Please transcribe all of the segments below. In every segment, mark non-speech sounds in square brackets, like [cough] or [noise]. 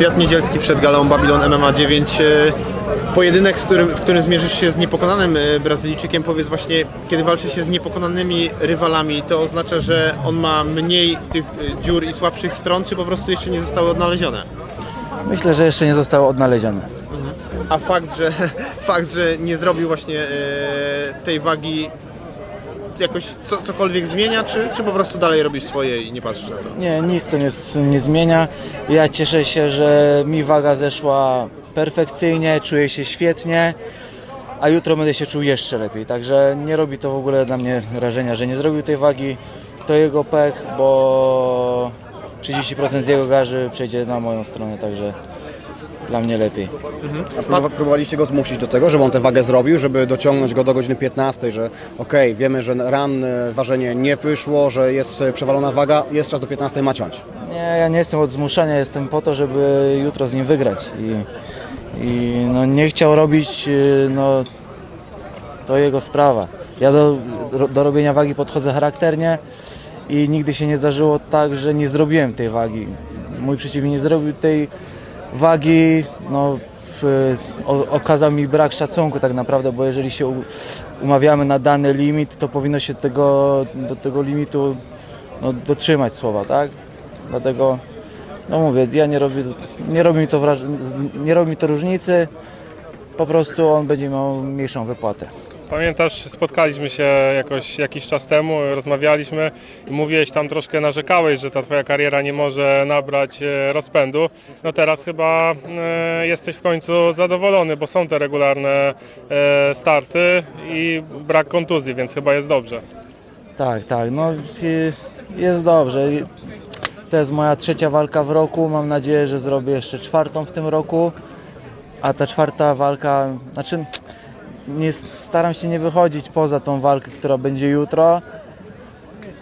Piotr Niedzielski przed galą Babylon MMA 9. e, Pojedynek, z którym, w którym zmierzysz się z niepokonanym e, Brazylijczykiem. Powiedz właśnie, kiedy walczy się z niepokonanymi rywalami, to oznacza, że on ma mniej tych e, dziur i słabszych stron, czy po prostu jeszcze nie zostały odnalezione? Myślę, że jeszcze nie zostało odnalezione. A fakt, że, [laughs] fakt, że nie zrobił właśnie tej wagi jakoś co, cokolwiek zmienia, czy, czy po prostu dalej robisz swoje i nie patrzysz na to? Nie, nic to nie, nie zmienia. Ja cieszę się, że mi waga zeszła perfekcyjnie, czuję się świetnie, a jutro będę się czuł jeszcze lepiej. Także nie robi to w ogóle dla mnie wrażenia, że nie zrobił tej wagi. To jego pech, bo 30% z jego garzy przejdzie na moją stronę, także dla mnie lepiej. A próbowa- próbowaliście go zmusić do tego, żeby on tę wagę zrobił, żeby dociągnąć go do godziny 15, że okej, wiemy, że ran, e, ważenie nie wyszło, że jest e, przewalona waga, jest czas do 15, ma ciąć. Nie, ja nie jestem od zmuszania, jestem po to, żeby jutro z nim wygrać. I, i no, nie chciał robić, y, no to jego sprawa. Ja do, do robienia wagi podchodzę charakternie i nigdy się nie zdarzyło tak, że nie zrobiłem tej wagi. Mój przeciwnik nie zrobił tej wagi, no okazał mi brak szacunku tak naprawdę, bo jeżeli się umawiamy na dany limit, to powinno się tego, do tego limitu no, dotrzymać słowa, tak? Dlatego, no mówię, ja nie robię, nie robi mi to wraż- nie robi mi to różnicy, po prostu on będzie miał mniejszą wypłatę. Pamiętasz, spotkaliśmy się jakoś jakiś czas temu, rozmawialiśmy i mówiłeś tam troszkę narzekałeś, że ta twoja kariera nie może nabrać e, rozpędu. No teraz chyba e, jesteś w końcu zadowolony, bo są te regularne e, starty i brak kontuzji, więc chyba jest dobrze. Tak, tak, no jest dobrze. To jest moja trzecia walka w roku, mam nadzieję, że zrobię jeszcze czwartą w tym roku, a ta czwarta walka, znaczy nie, staram się nie wychodzić poza tą walkę, która będzie jutro,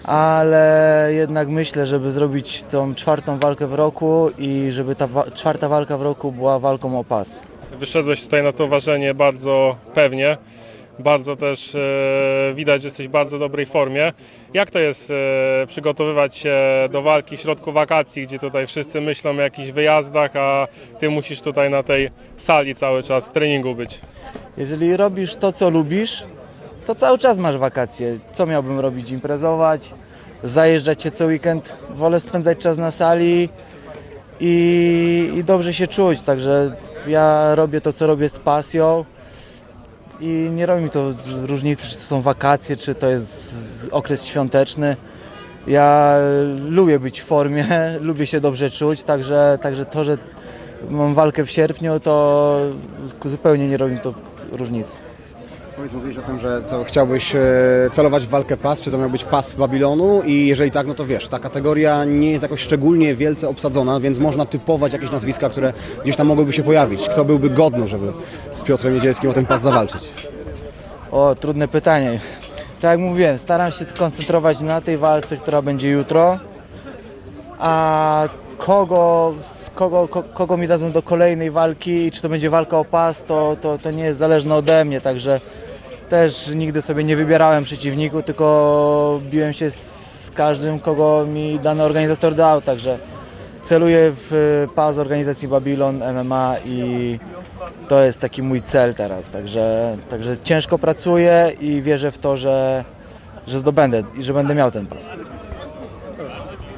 ale jednak myślę, żeby zrobić tą czwartą walkę w roku i żeby ta wa- czwarta walka w roku była walką o pas. Wyszedłeś tutaj na to ważenie bardzo pewnie. Bardzo też e, widać, że jesteś w bardzo dobrej formie. Jak to jest e, przygotowywać się do walki w środku wakacji, gdzie tutaj wszyscy myślą o jakichś wyjazdach, a ty musisz tutaj na tej sali cały czas w treningu być? Jeżeli robisz to, co lubisz, to cały czas masz wakacje. Co miałbym robić? Imprezować, zajeżdżać się co weekend. Wolę spędzać czas na sali i, i dobrze się czuć. Także ja robię to, co robię z pasją i nie robi mi to różnicy, czy to są wakacje, czy to jest okres świąteczny. Ja lubię być w formie, [laughs] lubię się dobrze czuć, także, także to, że mam walkę w sierpniu, to zupełnie nie robi mi to różnicy. Powiedz, mówiłeś o tym, że to chciałbyś e, celować w walkę pas, czy to miał być pas Babilonu i jeżeli tak, no to wiesz, ta kategoria nie jest jakoś szczególnie wielce obsadzona, więc można typować jakieś nazwiska, które gdzieś tam mogłyby się pojawić. Kto byłby godny, żeby z Piotrem Niedzielskim o ten pas zawalczyć? O, trudne pytanie. Tak jak mówiłem, staram się koncentrować na tej walce, która będzie jutro. A kogo, kogo, ko- kogo mi dadzą do kolejnej walki i czy to będzie walka o pas, to, to, to nie jest zależne ode mnie, także też nigdy sobie nie wybierałem przeciwniku, tylko biłem się z każdym, kogo mi dany organizator dał, także celuję w pas organizacji Babylon MMA i to jest taki mój cel teraz, także, także ciężko pracuję i wierzę w to, że, że zdobędę i że będę miał ten pas.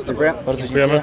Dziękuję. Bardzo Dziękujemy.